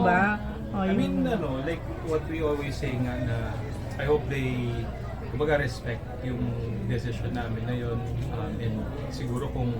di ba? Oh, I yun. mean, ano, like what we always say nga na I hope they kumbaga respect yung decision namin na yun. Um, and siguro kung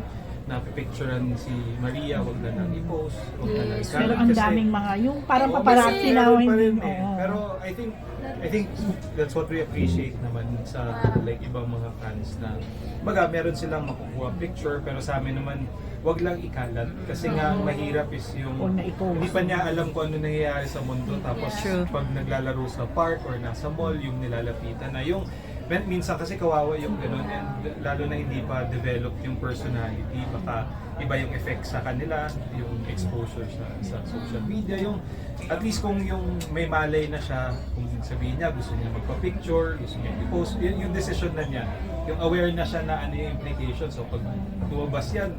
napipicturean si Maria, wag na lang i-post, wag na i-comment Pero ang kasi- daming mga, yung parang paparazzi na pa hindi. rin eh. Pero I think I think that's what we appreciate naman sa like ibang mga fans na baga meron silang makukuha picture pero sa amin naman wag lang ikalat kasi nga mahirap is yung hindi pa niya alam kung ano nangyayari sa mundo. Tapos True. pag naglalaro sa park or nasa mall yung nilalapitan na yung min- minsan kasi kawawa yung ganun. And lalo na hindi pa develop yung personality. Baka iba yung effect sa kanila yung exposure sa, sa social media. Yung at least kung yung may malay na siya kung sabihin niya gusto niya magpa-picture gusto niya i-post yun yung decision na niya. Yung aware na siya na ano yung implications. So pag lumabas yan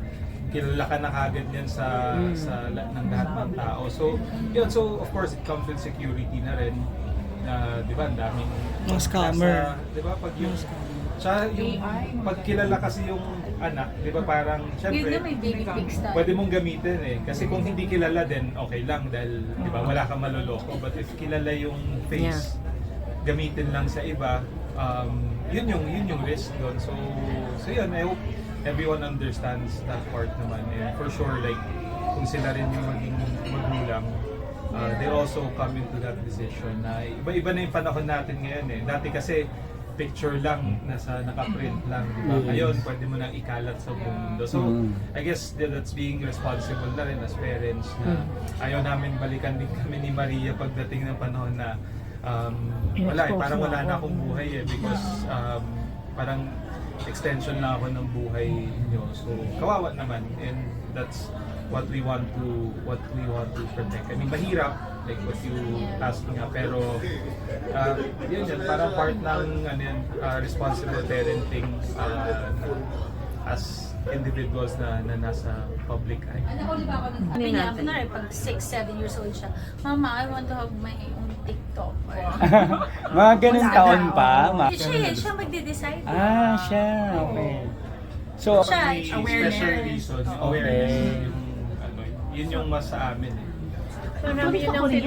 kilala ka na kagad yan sa sa la- ng lahat ng tao. So yun so of course it comes with security na rin na di ba ang daming Mga scammer. di ba pag yung siya yung pag kilala kasi yung anak di ba parang syempre pwede mong gamitin eh. Kasi kung hindi kilala din, okay lang dahil di ba wala kang maloloko. But if kilala yung face, gamitin lang sa iba, um, yun yung yun yung risk doon. So so yun, I hope everyone understands that part naman. And for sure like kung sila rin yung maging magulang, uh, they also come into that decision na iba-iba na yung panahon natin ngayon eh. Dati kasi picture lang, nasa nakaprint lang, di ba? Ngayon, pwede mo nang ikalat sa buong mundo. So, Mm. I guess that- that's being responsible na rin as parents na ayaw namin balikan din kami ni Maria pagdating ng panahon na um, wala eh, parang wala na ako. akong buhay eh because um, parang extension na ako ng buhay niyo. So, kawawa naman and that's what we want to what we want to protect. I mean, mahirap like what you asked nga pero uh, yun yun parang part ng ano yan, uh, responsible parenting uh, na- as individuals na, na nasa public eye. Sabi niya, kunwari, pag 6, 7 years old siya, Mama, I want to have my own TikTok. Mga ganun taon pa. Ma- siya, siya magde-decide. ah, siya. Okay. So, Siya, awareness. special reason, Okay. awareness yung ano, yun yung mas sa amin eh. Ko rin